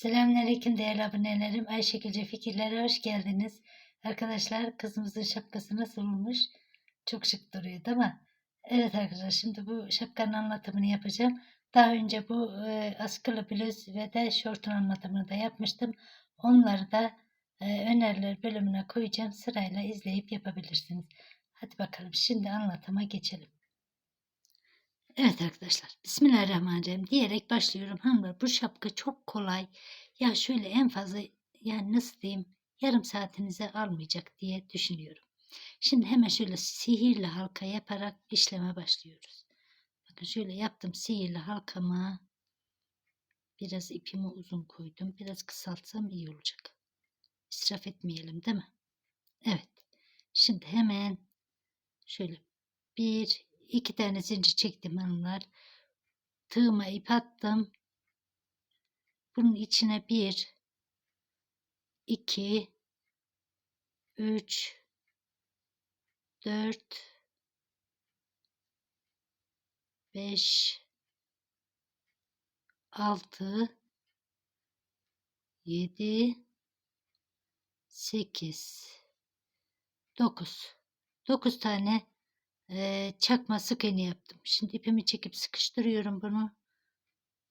Selamünaleyküm değerli abonelerim. Ayşegülce Fikirlere hoş geldiniz. Arkadaşlar kızımızın şapkası nasıl olmuş? Çok şık duruyor değil mi? Evet arkadaşlar şimdi bu şapkanın anlatımını yapacağım. Daha önce bu e, askılı bluz ve de şortun anlatımını da yapmıştım. Onları da e, öneriler bölümüne koyacağım. Sırayla izleyip yapabilirsiniz. Hadi bakalım şimdi anlatıma geçelim. Evet arkadaşlar Bismillahirrahmanirrahim diyerek başlıyorum. Hanımlar bu şapka çok kolay. Ya şöyle en fazla yani nasıl diyeyim yarım saatinize almayacak diye düşünüyorum. Şimdi hemen şöyle sihirli halka yaparak işleme başlıyoruz. Bakın şöyle yaptım sihirli halkama. Biraz ipimi uzun koydum. Biraz kısaltsam iyi olacak. İsraf etmeyelim değil mi? Evet. Şimdi hemen şöyle bir iki tane zincir çektim hanımlar. Tığıma ip attım. Bunun içine bir, iki, üç, dört, beş, altı, yedi, sekiz, dokuz. Dokuz tane eee, çakma sık iğne yaptım. Şimdi ipimi çekip sıkıştırıyorum bunu.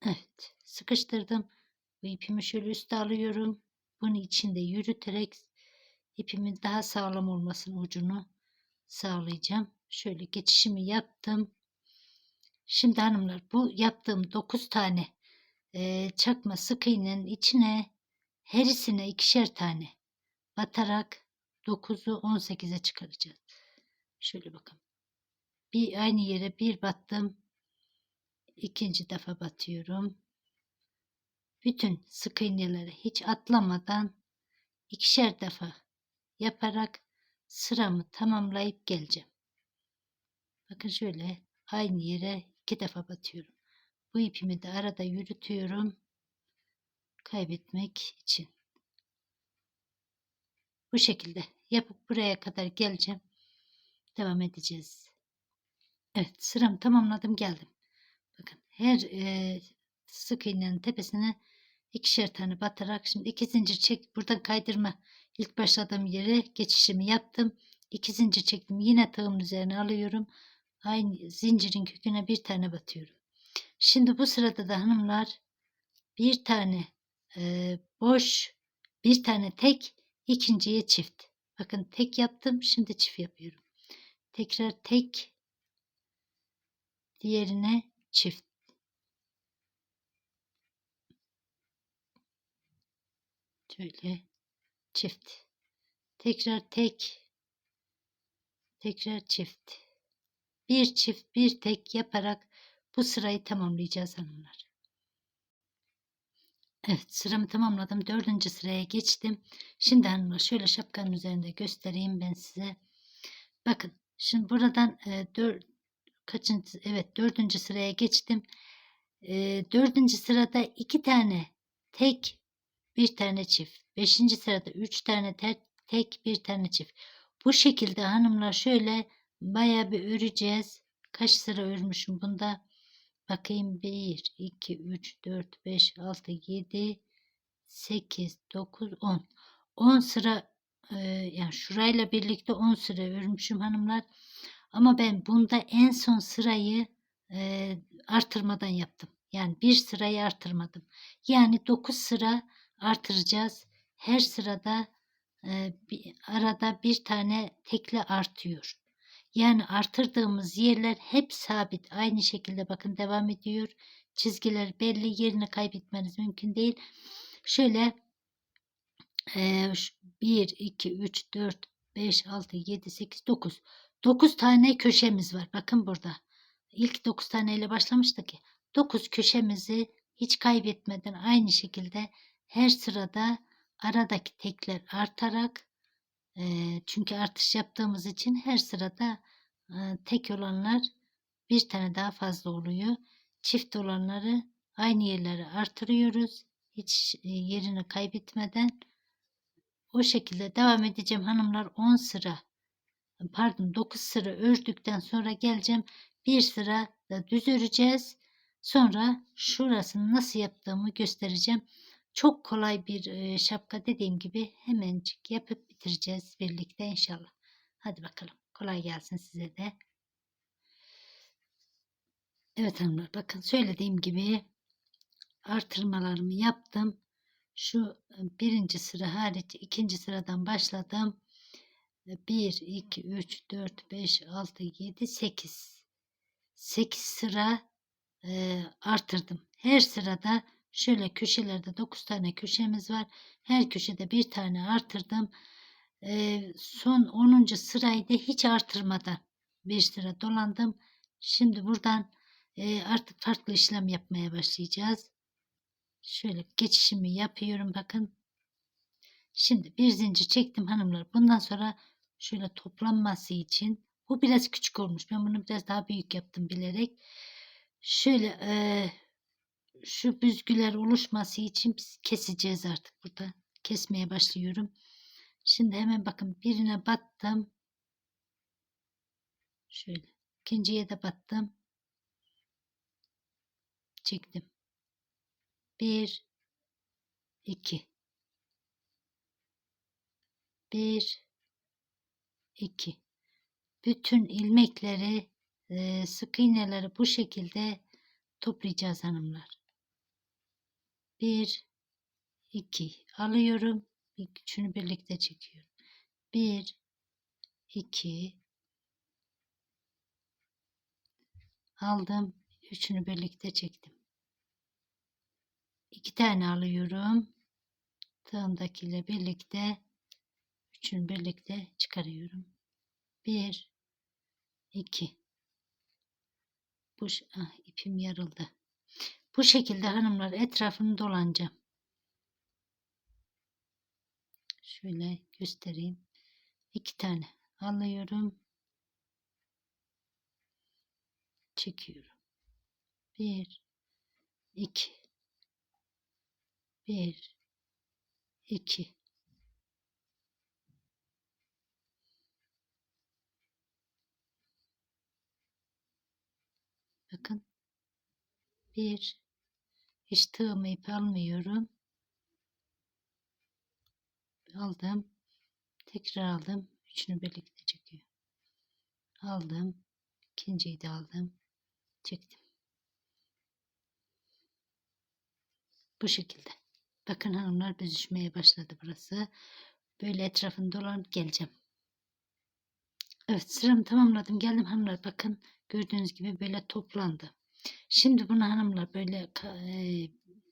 Evet, sıkıştırdım. Bu ipimi şöyle üste alıyorum. Bunu içinde yürüterek ipimin daha sağlam olmasının ucunu sağlayacağım. Şöyle geçişimi yaptım. Şimdi hanımlar bu yaptığım 9 tane eee, çakma sık iğnenin içine herisine ikişer tane batarak 9'u 18'e çıkaracağız. Şöyle bakın. Bir aynı yere bir battım. İkinci defa batıyorum. Bütün sık iğneleri hiç atlamadan ikişer defa yaparak sıramı tamamlayıp geleceğim. Bakın şöyle aynı yere iki defa batıyorum. Bu ipimi de arada yürütüyorum. Kaybetmek için. Bu şekilde yapıp buraya kadar geleceğim. Devam edeceğiz. Evet sıramı tamamladım geldim. Bakın her e, sık iğnenin tepesine ikişer tane batarak şimdi iki zincir çek buradan kaydırma ilk başladığım yere geçişimi yaptım. İki zincir çektim yine tığımın üzerine alıyorum. Aynı zincirin köküne bir tane batıyorum. Şimdi bu sırada da hanımlar bir tane e, boş bir tane tek ikinciye çift. Bakın tek yaptım şimdi çift yapıyorum. Tekrar tek diğerine çift. Şöyle çift. Tekrar tek. Tekrar çift. Bir çift bir tek yaparak bu sırayı tamamlayacağız hanımlar. Evet sıramı tamamladım. Dördüncü sıraya geçtim. Şimdi hanımlar şöyle şapkanın üzerinde göstereyim ben size. Bakın şimdi buradan e, dör, kaçıncı evet dördüncü sıraya geçtim. E, dördüncü sırada iki tane tek bir tane çift. Beşinci sırada üç tane tek, tek bir tane çift. Bu şekilde hanımlar şöyle bayağı bir öreceğiz. Kaç sıra örmüşüm bunda? Bakayım 1, 2, 3, 4, 5, 6, 7, 8, 9, 10. 10 sıra e, yani şurayla birlikte 10 sıra örmüşüm hanımlar. Ama ben bunda en son sırayı e, artırmadan yaptım. Yani bir sırayı artırmadım. Yani 9 sıra artıracağız. Her sırada e, bir, arada bir tane tekle artıyor. Yani artırdığımız yerler hep sabit. Aynı şekilde bakın devam ediyor. Çizgiler belli yerini kaybetmeniz mümkün değil. Şöyle e, 1, 2, 3, 4, 5, 6, 7, 8, 9. 9 tane köşemiz var. Bakın burada. İlk 9 taneyle başlamıştık ya. 9 köşemizi hiç kaybetmeden aynı şekilde her sırada aradaki tekler artarak e, çünkü artış yaptığımız için her sırada e, tek olanlar bir tane daha fazla oluyor. Çift olanları aynı yerlere artırıyoruz. Hiç e, yerini kaybetmeden o şekilde devam edeceğim hanımlar 10 sıra pardon 9 sıra ördükten sonra geleceğim. Bir sıra da düz öreceğiz. Sonra şurasını nasıl yaptığımı göstereceğim. Çok kolay bir e, şapka dediğim gibi hemencik yapıp bitireceğiz birlikte inşallah. Hadi bakalım. Kolay gelsin size de. Evet hanımlar bakın söylediğim gibi artırmalarımı yaptım. Şu e, birinci sıra hariç ikinci sıradan başladım. 1, 2, 3, 4, 5, 6, 7, 8. 8 sıra e, artırdım. Her sırada şöyle köşelerde 9 tane köşemiz var. Her köşede bir tane artırdım. E, son 10. sırayı da hiç artırmadan bir sıra dolandım. Şimdi buradan e, artık farklı işlem yapmaya başlayacağız. Şöyle geçişimi yapıyorum bakın. Şimdi bir zincir çektim hanımlar. Bundan sonra şöyle toplanması için bu biraz küçük olmuş. Ben bunu biraz daha büyük yaptım bilerek. Şöyle e, şu büzgüler oluşması için biz keseceğiz artık burada. Kesmeye başlıyorum. Şimdi hemen bakın birine battım. Şöyle ikinciye de battım. Çektim. Bir, iki. Bir, iki. Bütün ilmekleri, e, sık iğneleri bu şekilde toplayacağız hanımlar. Bir, iki. Alıyorum. Üçünü birlikte çekiyorum. Bir, iki. Aldım. Üçünü birlikte çektim. İki tane alıyorum. Tığımdakiyle birlikte üçünü birlikte çıkarıyorum. Bir, iki. Bu ah, ipim yarıldı. Bu şekilde hanımlar etrafını dolanacağım. Şöyle göstereyim. İki tane alıyorum. Çekiyorum. Bir, iki. Bir, iki. Bakın. Bir. Hiç tığımı ip almıyorum. Aldım. Tekrar aldım. Üçünü birlikte çekiyorum. Aldım. İkinciyi de aldım. Çektim. Bu şekilde. Bakın hanımlar büzüşmeye başladı burası. Böyle etrafını dolanıp geleceğim. Evet sıramı tamamladım. Geldim hanımlar bakın gördüğünüz gibi böyle toplandı. Şimdi bunu hanımlar böyle e,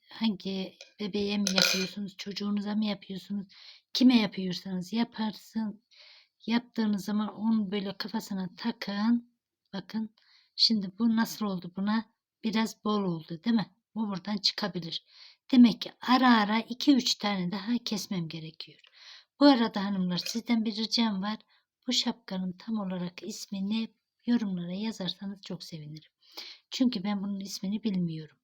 hangi bebeğe mi yapıyorsunuz, çocuğunuza mı yapıyorsunuz, kime yapıyorsanız yaparsın. Yaptığınız zaman onu böyle kafasına takın. Bakın şimdi bu nasıl oldu buna? Biraz bol oldu değil mi? Bu buradan çıkabilir. Demek ki ara ara 2-3 tane daha kesmem gerekiyor. Bu arada hanımlar sizden bir ricam var. Bu şapkanın tam olarak ismini yorumlara yazarsanız çok sevinirim. Çünkü ben bunun ismini bilmiyorum.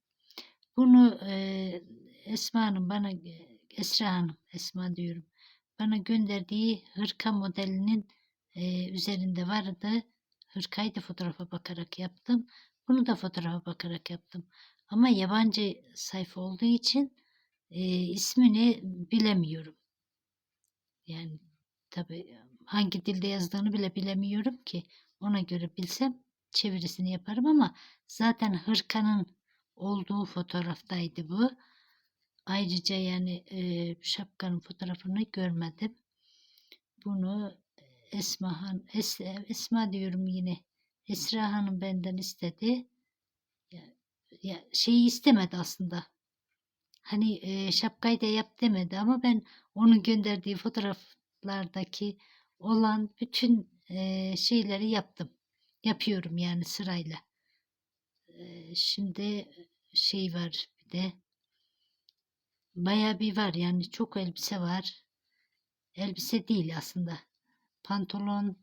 Bunu e, Esma Hanım bana Esra Hanım Esma diyorum. Bana gönderdiği hırka modelinin e, üzerinde vardı. Hırkayı da fotoğrafa bakarak yaptım. Bunu da fotoğrafa bakarak yaptım. Ama yabancı sayfa olduğu için e, ismini bilemiyorum. Yani tabi hangi dilde yazdığını bile bilemiyorum ki. Ona göre bilsem çevirisini yaparım ama zaten hırkanın olduğu fotoğraftaydı bu. Ayrıca yani e, şapkanın fotoğrafını görmedim. Bunu Esma Han, es, Esma diyorum yine. Esra Hanım benden istedi. Ya, ya şeyi istemedi aslında. Hani e, şapkayı da yap demedi ama ben onun gönderdiği fotoğraflardaki olan bütün şeyleri yaptım. Yapıyorum yani sırayla. Şimdi şey var bir de baya bir var yani çok elbise var. Elbise değil aslında. Pantolon,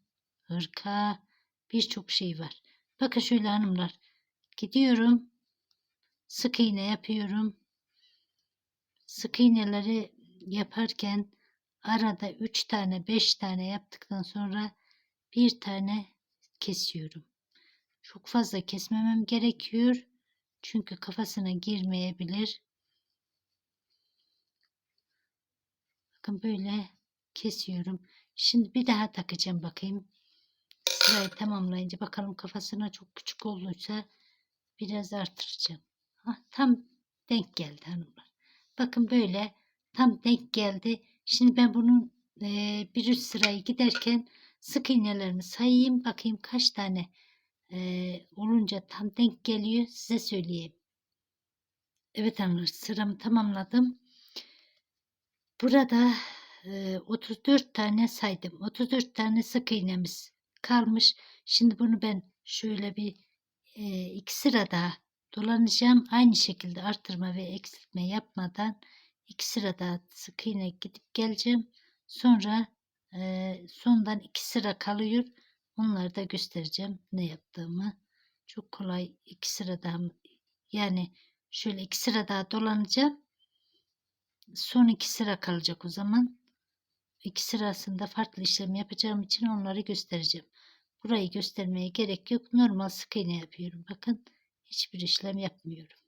hırka, birçok şey var. Bakın şöyle hanımlar. Gidiyorum. Sık iğne yapıyorum. Sık iğneleri yaparken arada 3 tane 5 tane yaptıktan sonra bir tane kesiyorum. Çok fazla kesmemem gerekiyor. Çünkü kafasına girmeyebilir. Bakın böyle kesiyorum. Şimdi bir daha takacağım bakayım. Sırayı tamamlayınca bakalım kafasına çok küçük olduysa biraz artıracağım. Hah, tam denk geldi hanımlar. Bakın böyle tam denk geldi. Şimdi ben bunun e, bir üst sırayı giderken sık iğnelerini sayayım. Bakayım kaç tane e, olunca tam denk geliyor size söyleyeyim. Evet hanımlar sıramı tamamladım. Burada e, 34 tane saydım. 34 tane sık iğnemiz kalmış. Şimdi bunu ben şöyle bir e, iki sıra daha dolanacağım. Aynı şekilde artırma ve eksiltme yapmadan iki sıra daha sık iğne gidip geleceğim. Sonra e, sondan iki sıra kalıyor. Onları da göstereceğim ne yaptığımı. Çok kolay iki sıra daha yani şöyle iki sıra daha dolanacağım. Son iki sıra kalacak o zaman. İki sırasında farklı işlem yapacağım için onları göstereceğim. Burayı göstermeye gerek yok. Normal sık iğne yapıyorum. Bakın hiçbir işlem yapmıyorum.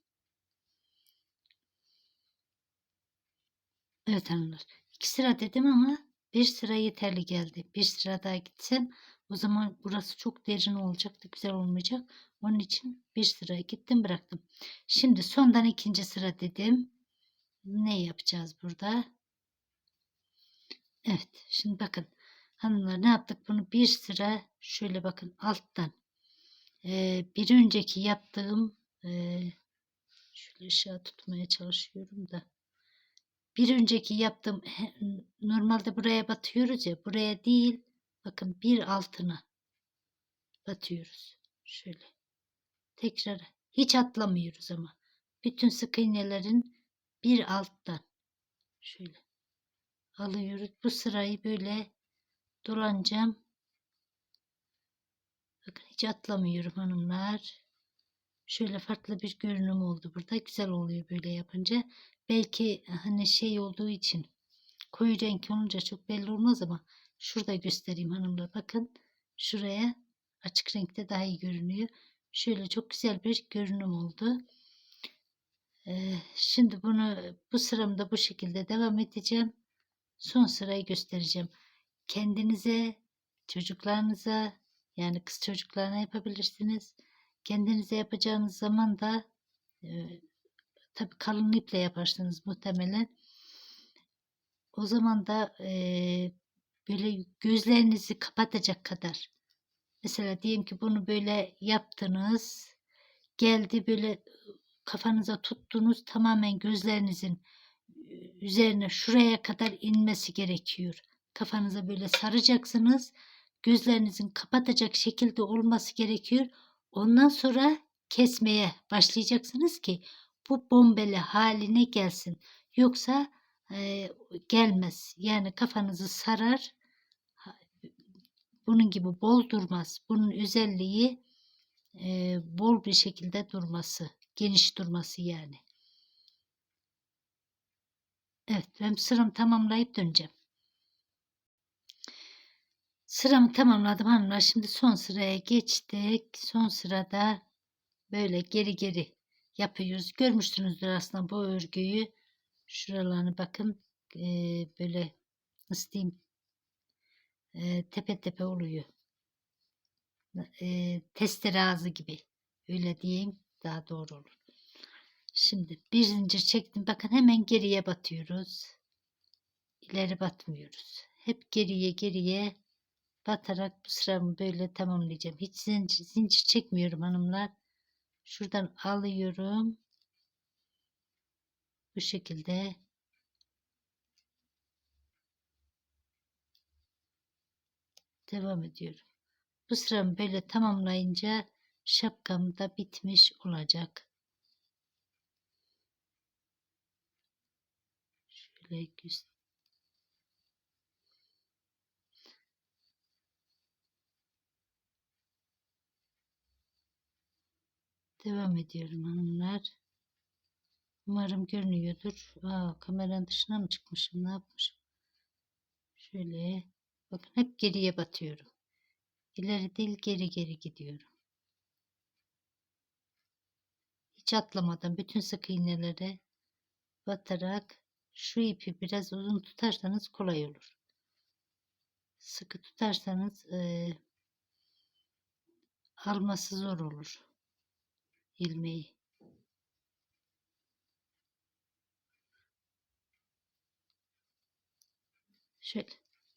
Evet hanımlar. iki sıra dedim ama bir sıra yeterli geldi. Bir sıra daha gitsem o zaman burası çok derin olacaktı. Güzel olmayacak. Onun için bir sıra gittim bıraktım. Şimdi sondan ikinci sıra dedim. Ne yapacağız burada? Evet. Şimdi bakın. Hanımlar ne yaptık? Bunu bir sıra şöyle bakın alttan. Ee, bir önceki yaptığım e, şöyle ışığa tutmaya çalışıyorum da. Bir önceki yaptığım normalde buraya batıyoruz ya buraya değil bakın bir altına batıyoruz. Şöyle tekrar hiç atlamıyoruz ama bütün sık iğnelerin bir alttan şöyle alıyoruz. Bu sırayı böyle dolanacağım. Bakın hiç atlamıyorum hanımlar. Şöyle farklı bir görünüm oldu burada. Güzel oluyor böyle yapınca. Belki hani şey olduğu için koyu renk olunca çok belli olmaz ama şurada göstereyim hanımlar. Bakın şuraya açık renkte daha iyi görünüyor. Şöyle çok güzel bir görünüm oldu. Ee, şimdi bunu bu sıramda bu şekilde devam edeceğim. Son sırayı göstereceğim. Kendinize, çocuklarınıza yani kız çocuklarına yapabilirsiniz. Kendinize yapacağınız zaman da e, tabii kalın iple yaparsınız muhtemelen. O zaman da e, böyle gözlerinizi kapatacak kadar. Mesela diyelim ki bunu böyle yaptınız. Geldi böyle kafanıza tuttunuz tamamen gözlerinizin üzerine şuraya kadar inmesi gerekiyor. Kafanıza böyle saracaksınız. Gözlerinizin kapatacak şekilde olması gerekiyor. Ondan sonra kesmeye başlayacaksınız ki bu bombeli haline gelsin. Yoksa e, gelmez. Yani kafanızı sarar. Bunun gibi bol durmaz. Bunun özelliği e, bol bir şekilde durması. Geniş durması yani. Evet ben sıramı tamamlayıp döneceğim. Sıramı tamamladım hanımlar. Şimdi son sıraya geçtik. Son sırada böyle geri geri yapıyoruz. Görmüşsünüzdür aslında bu örgüyü. Şuralarını bakın ee, böyle nasıl diyeyim e, tepe tepe oluyor. E, testere ağzı gibi. Öyle diyeyim daha doğru olur. Şimdi bir zincir çektim. Bakın hemen geriye batıyoruz. İleri batmıyoruz. Hep geriye geriye batarak bu sıramı böyle tamamlayacağım. Hiç zincir, zincir çekmiyorum hanımlar. Şuradan alıyorum. Bu şekilde devam ediyorum. Bu sıramı böyle tamamlayınca şapkam da bitmiş olacak. Şöyle göstereyim. Devam ediyorum hanımlar. Umarım görünüyordur. Aa, kameranın dışına mı çıkmışım? Ne yapmışım? Şöyle. Bakın hep geriye batıyorum. İleri değil geri geri gidiyorum. Hiç atlamadan bütün sık iğnelere batarak şu ipi biraz uzun tutarsanız kolay olur. Sıkı tutarsanız eee, alması zor olur ilmeği. Şöyle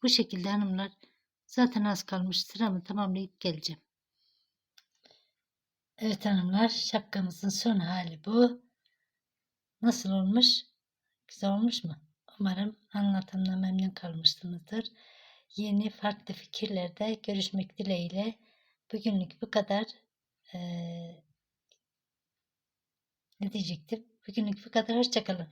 bu şekilde hanımlar zaten az kalmış sıramı tamamlayıp geleceğim. Evet hanımlar şapkamızın son hali bu. Nasıl olmuş? Güzel olmuş mu? Umarım anlatımdan memnun kalmışsınızdır. Yeni farklı fikirlerde görüşmek dileğiyle. Bugünlük bu kadar. Ee, ne diyecektim? Bugünlük bu kadar. Hoşçakalın.